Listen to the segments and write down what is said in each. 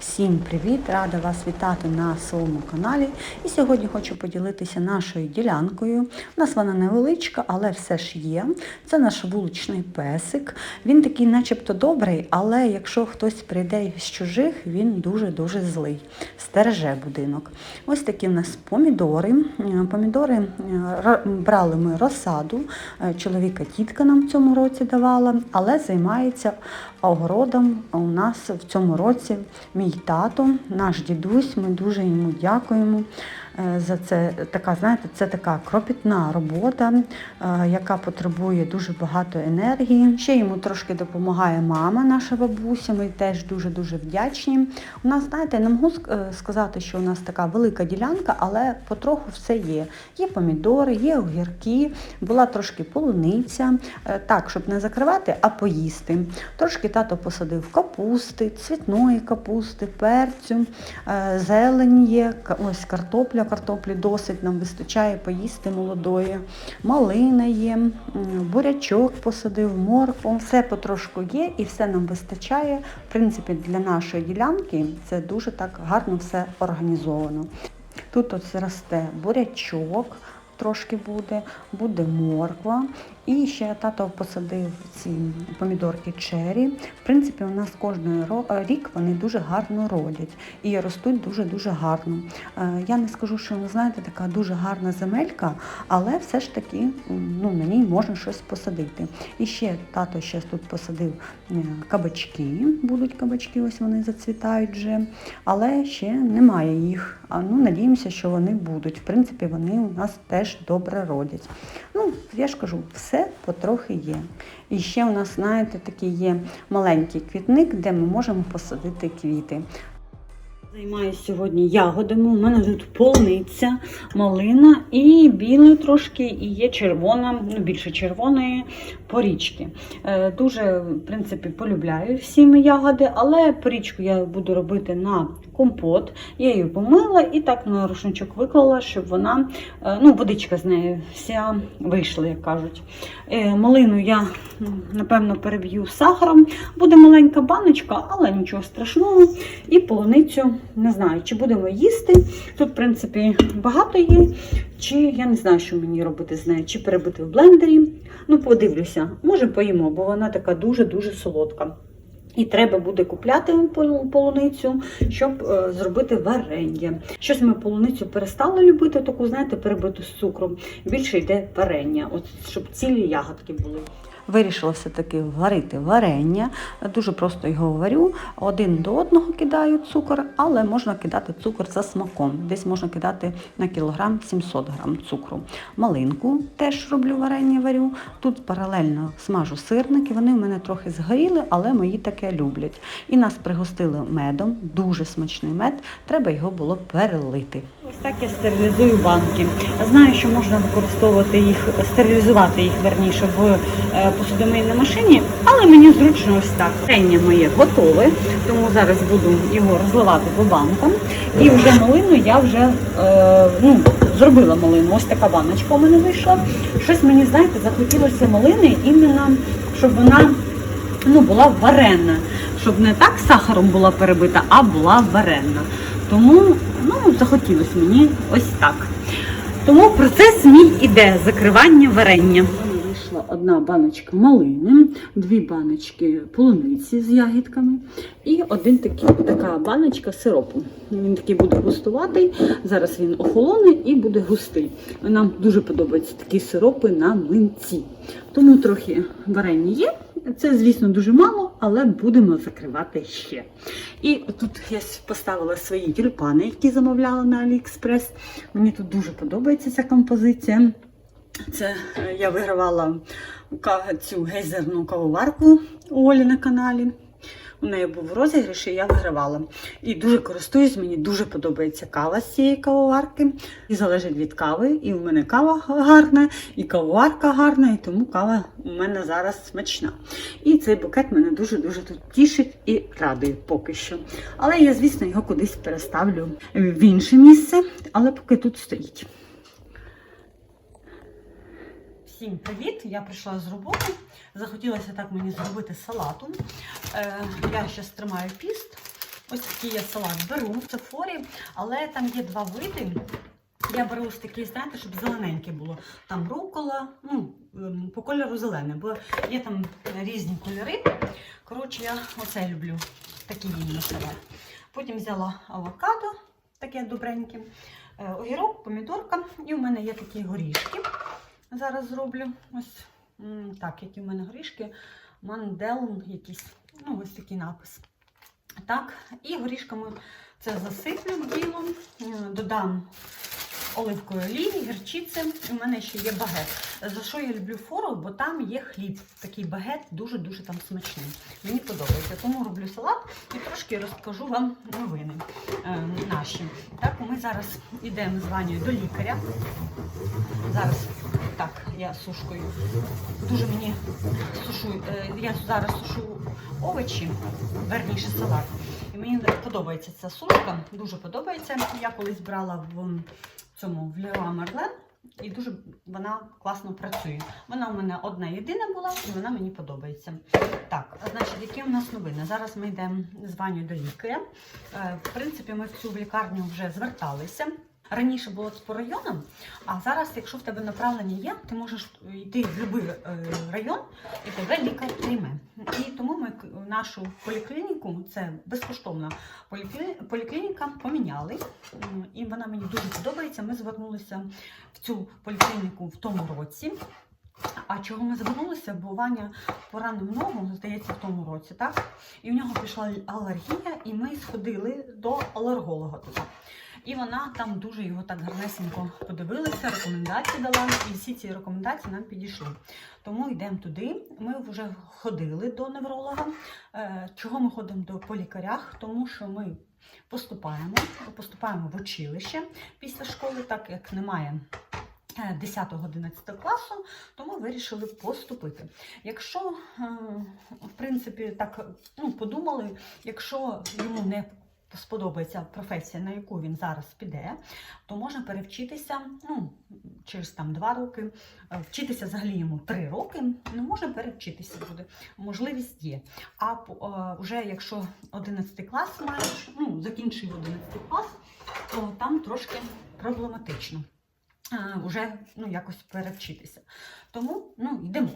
Всім привіт! Рада вас вітати на своєму каналі. І сьогодні хочу поділитися нашою ділянкою. У нас вона невеличка, але все ж є. Це наш вуличний песик. Він такий, начебто, добрий, але якщо хтось прийде з чужих, він дуже-дуже злий. Стереже будинок. Ось такі в нас помідори. Е, Помідори е, брали ми розсаду. Е, Чоловіка тітка нам в цьому році давала, але займається огородом у нас в цьому році мій тато, наш дідусь. Ми дуже йому дякуємо за це. Така, знаєте, це така кропітна робота, е, яка потребує дуже багато енергії. Ще йому трошки допомагає мама, наша бабуся. Ми теж дуже дуже вдячні. У нас, знаєте, не можу е, сказати, що у нас така велика ділянка, але потроху все є. Є помідори, є огірки, була трошки полуниця. Е, Так, щоб не закривати, а поїсти. Трошки тато посадив капусти, цвітної капусти, перцю, е, зелень є, ось картопля, картоплі досить нам вистачає поїсти молодої. Малина є, бурячок посадив, моркву. Все потрошку є і все нам вистачає. В принципі, для нашої ділянки це дуже так гарно все організовано. Тут ось росте бурячок, трошки буде, буде морква. І ще тато посадив ці помідорки чері. В принципі, у нас кожен рік вони дуже гарно родять і ростуть дуже-дуже гарно. Е, Я не скажу, що ви знаєте, така дуже гарна земелька, але все ж таки ну, на ній можна щось посадити. І ще тато ще тут посадив е, кабачки, будуть кабачки, ось вони зацвітають вже, але ще немає їх. А ну надіємося, що вони будуть. В принципі, вони у нас теж добре родять. Ну, я ж кажу, все потрохи є. І ще у нас, знаєте, такий є маленький квітник, де ми можемо посадити квіти. Займаюся сьогодні ягодами. У мене тут полуниця, малина і білої трошки, і є червона, ну більше червоної порічки. Е, Дуже, в принципі, полюбляю всі ягоди, але порічку я буду робити на компот. Я її помила і так на рушничок виклала, щоб вона, е, ну, водичка з неї вся вийшла, як кажуть. Е, Малину я, напевно, переб'ю сахаром. Буде маленька баночка, але нічого страшного. І полуницю не знаю, чи будемо їсти. Тут, в принципі, багато є. Чи я не знаю, що мені робити з нею, чи перебити в блендері. Ну, подивлюся, може поїмо, бо вона така дуже-дуже солодка. І треба буде купляти полуницю, щоб е, зробити варення. Щось ми полуницю перестали любити, таку, знаєте, перебиту з цукром. Більше йде варення, от щоб цілі ягодки були. Вирішила все-таки варити варення. Дуже просто його варю. Один до одного кидаю цукор, але можна кидати цукор за смаком. Десь можна кидати на кілограм 700 грам цукру. Малинку теж роблю варення варю. Тут паралельно смажу сирники. Вони в мене трохи згоріли, але мої таке люблять. І нас пригостили медом, дуже смачний мед. Треба його було перелити. Ось так я стерилізую банки. Знаю, що можна використовувати їх, стерилізувати їх верніше в е, посудомийній машині, але мені зручно ось так. Варення моє готове, тому зараз буду його розливати по банкам. І вже малину я вже е, ну, зробила малину. Ось така баночка у мене вийшла. Щось мені, знаєте, захотілося малини іменно, щоб вона ну, була варена, щоб не так сахаром була перебита, а була варена. Тому ну, захотілося мені ось так. Тому процес мій іде закривання варення. Одна баночка малини, дві баночки полуниці з ягідками і один такий, така баночка сиропу. Він такий буде густуватий. Зараз він охолоне і буде густий. Нам дуже подобаються такі сиропи на млинці. Тому трохи варення є. Це, звісно, дуже мало, але будемо закривати ще. І тут я поставила свої тюльпани, які замовляла на AliExpress. Мені тут дуже подобається ця композиція. Це е, я вигравала цю гейзерну кавоварку у Олі на каналі. У неї був розіграш, і я вигравала. І дуже користуюсь, мені дуже подобається кава з цієї кавоварки. І залежить від кави. І у мене кава гарна, і кавоварка гарна, і тому кава у мене зараз смачна. І цей букет мене дуже-дуже тут тішить і радує поки що. Але я, звісно, його кудись переставлю в інше місце, але поки тут стоїть. Всім привіт! Я прийшла з роботи. Захотілося так мені зробити салату. Е, я зараз тримаю піст. Ось такий я салат беру в Сефорі, але там є два види. Я беру ось такий, знаєте, щоб зелененький було. Там рукола, ну, ем, по кольору зелене, бо є там різні кольори. Коротше, я оце люблю, такий іменно салат. Потім взяла авокадо, таке добреньке, е, огірок, помідорка. І в мене є такі горішки. Зараз зроблю. Ось так, які в мене горішки. Мандел якийсь, ну, ось такий напис. Так, і горішками це засиплю ділом, е, додам оливкової олії, гірчиці. У мене ще є багет. За що я люблю фору? Бо там є хліб. Такий багет дуже-дуже там смачний. Мені подобається. Тому роблю салат і трошки розкажу вам новини е, наші. Так, ми зараз йдемо з Ванею до лікаря. Зараз так, я сушкою. Дуже мені сушу, е, я зараз сушу овочі, верніше салат. І мені подобається ця сушка, дуже подобається. Я колись брала в цьому в Леруа Мерлен, і дуже вона класно працює. Вона у мене одна єдина була, і вона мені подобається. Так, значить, які у нас новини? Зараз ми йдемо з Ваню до лікаря. Е, В принципі, ми в цю лікарню вже зверталися. Раніше було по районам, а зараз, якщо в тебе направлення є, ти можеш йти в будь-який район і тебе лікар прийме. І тому ми нашу поліклініку, це безкоштовна поліклініка, поміняли. І вона мені дуже подобається. Ми звернулися в цю поліклініку в тому році. А чого ми звернулися? Бо Ваня поранив ногу, здається, в тому році, так? І в нього пішла алергія, і ми сходили до алерголога туди. І вона там дуже його так гарнесенько подивилася, рекомендації дала, і всі ці рекомендації нам підійшли. Тому йдемо туди. Ми вже ходили до невролога. Е, Чого ми ходимо до по лікарях? Тому що ми поступаємо, поступаємо в училище після школи, так як немає. 10-11 класу, то ми вирішили поступити. Якщо, е, в принципі, так ну, подумали, якщо йому не сподобається професія, на яку він зараз піде, то можна перевчитися ну, через там два роки, е, вчитися взагалі йому три роки, ну можна перевчитися буде. Можливість є. А е, вже якщо 11 клас маєш, ну, закінчив 11 клас, то там трошки проблематично. Е, Вже ну, якось перевчитися. Тому ну, йдемо.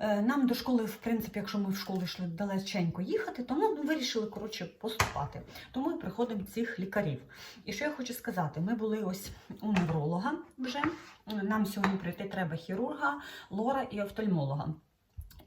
Е, Нам до школи, в принципі, якщо ми в школу йшли далеченько їхати, то ми вирішили коротше поступати. Тому і приходимо цих лікарів. І що я хочу сказати, ми були ось у невролога вже. Нам сьогодні прийти треба хірурга, лора і офтальмолога.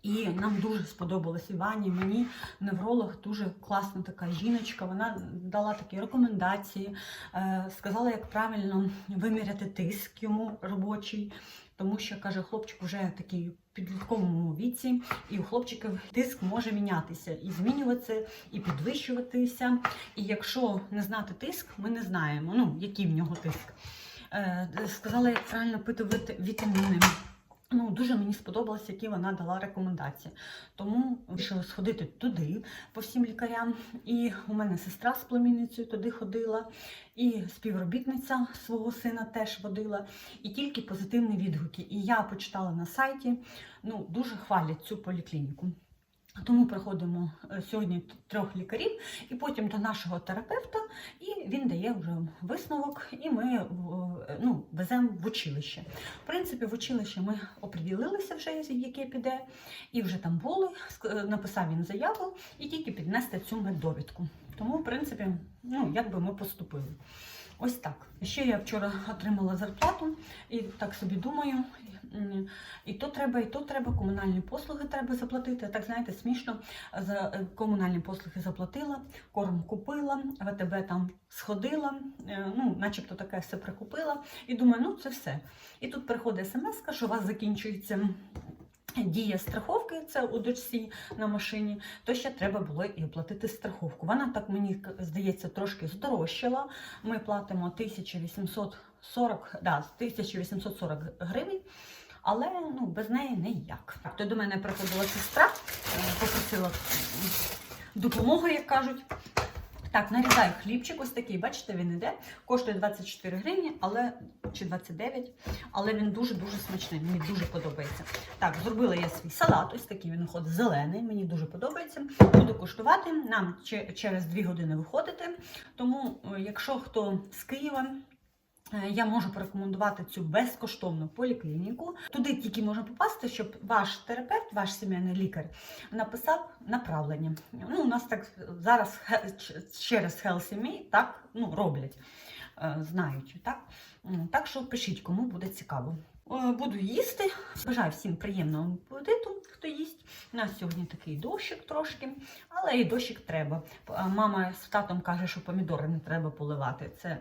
І нам дуже сподобалось Івані, мені невролог дуже класна така жіночка. Вона дала такі рекомендації, е, сказала, як правильно виміряти тиск йому робочий, тому що каже, хлопчик вже такий підлітковому віці, і у хлопчиків тиск може мінятися і змінюватися, і підвищуватися. І якщо не знати тиск, ми не знаємо, ну який в нього тиск. Е, Сказала, як правильно пити вітаміни. Ну, дуже мені сподобалось, які вона дала рекомендації. Тому вирішила сходити туди по всім лікарям. І у мене сестра з племінницею туди ходила, і співробітниця свого сина теж водила, і тільки позитивні відгуки. І я почитала на сайті, ну дуже хвалять цю поліклініку. Тому приходимо е, сьогодні трьох лікарів, і потім до нашого терапевта, і він дає вже висновок, і ми ну, веземо в училище. В принципі, в училище ми оприділилися вже, яке піде, і вже там були. е, Написав він заяву і тільки піднести цю меддовідку. Тому, в принципі, ну, як би ми поступили. Ось так. Ще я вчора отримала зарплату і так собі думаю. І то треба, і то треба, комунальні послуги треба заплатити. Так знаєте, смішно за е, комунальні послуги заплатила, корм купила, ВТБ там сходила, е, ну, начебто таке все прикупила. І думаю, ну це все. І тут приходить смс, що у вас закінчується. Дія страховки, це у дочці на машині, то ще треба було і оплатити страховку. Вона так мені здається трошки здорожчала. Ми платимо 1840, да, 1840 гривень, але ну, без неї ніяк. То до мене приходила сестра, е, попросила допомогу, як кажуть. Так, нарізаю хлібчик, ось такий, бачите, він іде. Коштує 24 гривні, але чи 29, але він дуже-дуже смачний. Мені дуже подобається. Так, зробила я свій салат, ось такий він виходить зелений, мені дуже подобається. Буду куштувати. Нам че- через 2 години виходити. Тому, е, якщо хто з Києва. Е, Я можу порекомендувати цю безкоштовну поліклініку. Туди тільки можна попасти, щоб ваш терапевт, ваш сімейний лікар написав направлення. Ну, у нас так зараз через HealthyMe так ну, роблять, е, знають. Так? Так що пишіть, кому буде цікаво. Е, Буду їсти. Бажаю всім приємного апетиту, хто їсть. У нас сьогодні такий дощик трошки, але і дощик треба. Мама з татом каже, що помідори не треба поливати. Це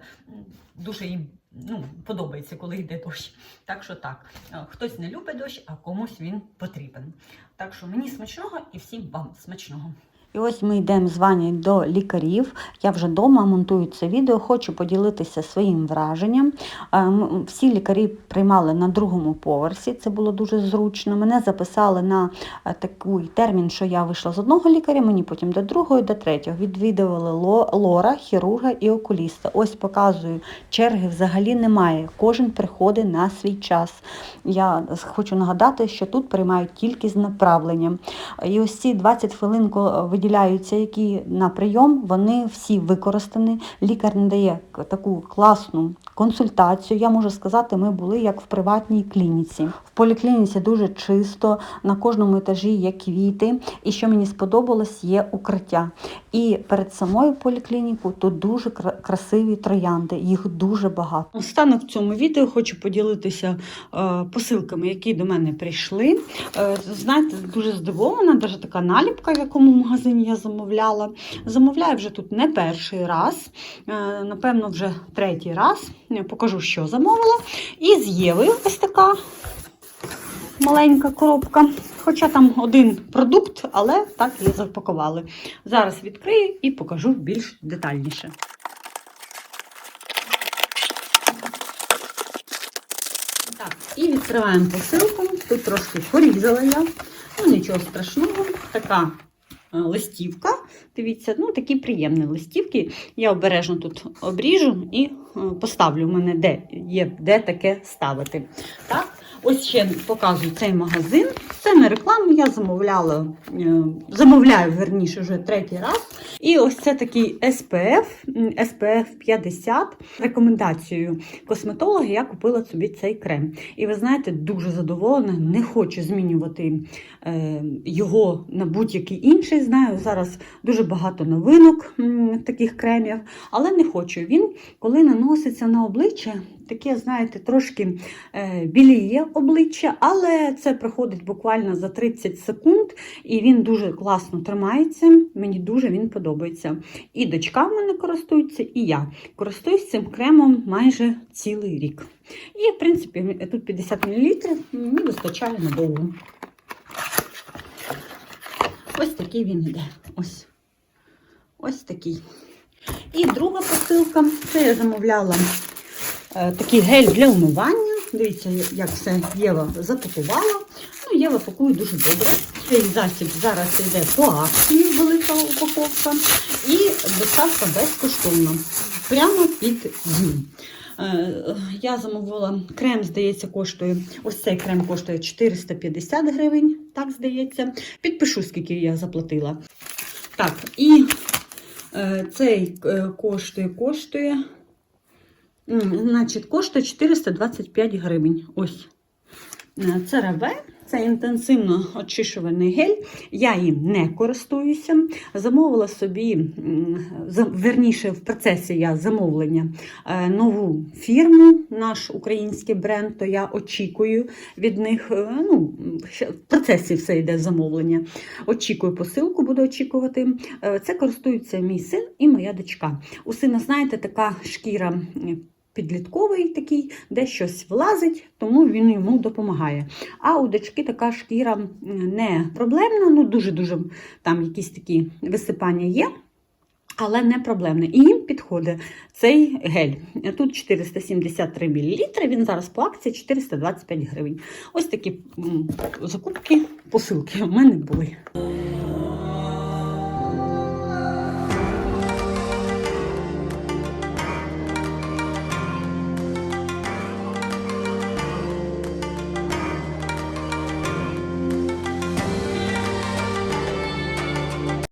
дуже їм ну, подобається, коли йде дощ. Так що так, Е, хтось не любить дощ, а комусь він потрібен. Так що мені смачного і всім вам смачного. І ось ми йдемо з Ванею до лікарів. Я вже вдома монтую це відео, хочу поділитися своїм враженням. Е, Всі лікарі приймали на другому поверсі, це було дуже зручно. Мене записали на е, такий термін, що я вийшла з одного лікаря, мені потім до другого, до третього. Відвідували лора, хірурга і окуліста. Ось показую, черги взагалі немає. Кожен приходить на свій час. Я хочу нагадати, що тут приймають тільки з направленням. І ось ці 20 хвилин ко- виділяються, які на прийом, вони всі використані. Лікар надає таку класну консультацію. Я можу сказати, ми були як в приватній клініці. В поліклініці дуже чисто, на кожному етажі є квіти. І що мені сподобалось, є укриття. І перед самою поліклінікою тут дуже красиві троянди, їх дуже багато. Останок в цьому відео хочу поділитися е, посилками, які до мене прийшли. Е, знаєте, дуже здивована, навіть така наліпка, в якому магазині я замовляла. Замовляю вже тут не перший раз, е, напевно, вже третій раз. Я покажу, що замовила. І з Єви ось така маленька коробка. Хоча там один продукт, але так її запакували. Зараз відкрию і покажу більш детальніше. Так, і відкриваємо посилку. Тут трошки порізала я. Ну, нічого страшного. Така листівка. Дивіться, ну такі приємні листівки. Я обережно тут обріжу і е, поставлю в мене, де є де таке ставити. Так, ось ще показую цей магазин. Це не реклама, я замовляла, е, замовляю верніше вже третій раз. І ось це такий SPF, SPF 50. Рекомендацією косметолога я купила собі цей крем. І ви знаєте, дуже задоволена, не хочу змінювати е, його на будь-який інший. Знаю, зараз дуже багато новинок таких кремів, але не хочу. Він, коли наноситься на обличчя, таке, знаєте, трошки е, біліє обличчя, але це проходить буквально за 30 секунд, і він дуже класно тримається. Мені дуже він подобається. І дочка в мене користується, і я користуюсь цим кремом майже цілий рік. І, в принципі, тут 50 мл, мені вистачає надовго. Ось такий він іде. Ось. Ось такий. І друга посилка. Це я замовляла такий гель для умивання. Дивіться, як все Єва запакувала. Ну, Єва пакує дуже добре. Цей засіб зараз йде по акції, велика упаковка. І доставка безкоштовна. Прямо під дім. Е, Я замовила крем, здається, коштує. Ось цей крем коштує 450 гривень, так здається. Підпишу, скільки я заплатила. Так, і е, цей е, коштує, коштує. Значить, коштує 425 гривень. Ось. Е, Це реве, це інтенсивно очищувальний гель. Я їм не користуюся. Замовила собі, верніше, в процесі я замовлення е, нову фірму, наш український бренд, то я очікую від них. е, Ну, в процесі все йде замовлення. Очікую посилку, буду очікувати. Це користується мій син і моя дочка. У сина, знаєте, така шкіра. Підлітковий такий, де щось влазить, тому він йому допомагає. А у дочки така шкіра не проблемна, ну дуже-дуже там якісь такі висипання є, але не проблемне. І їм підходить цей гель. Тут 473 мл, він зараз по акції 425 гривень. Ось такі закупки, посилки у мене були.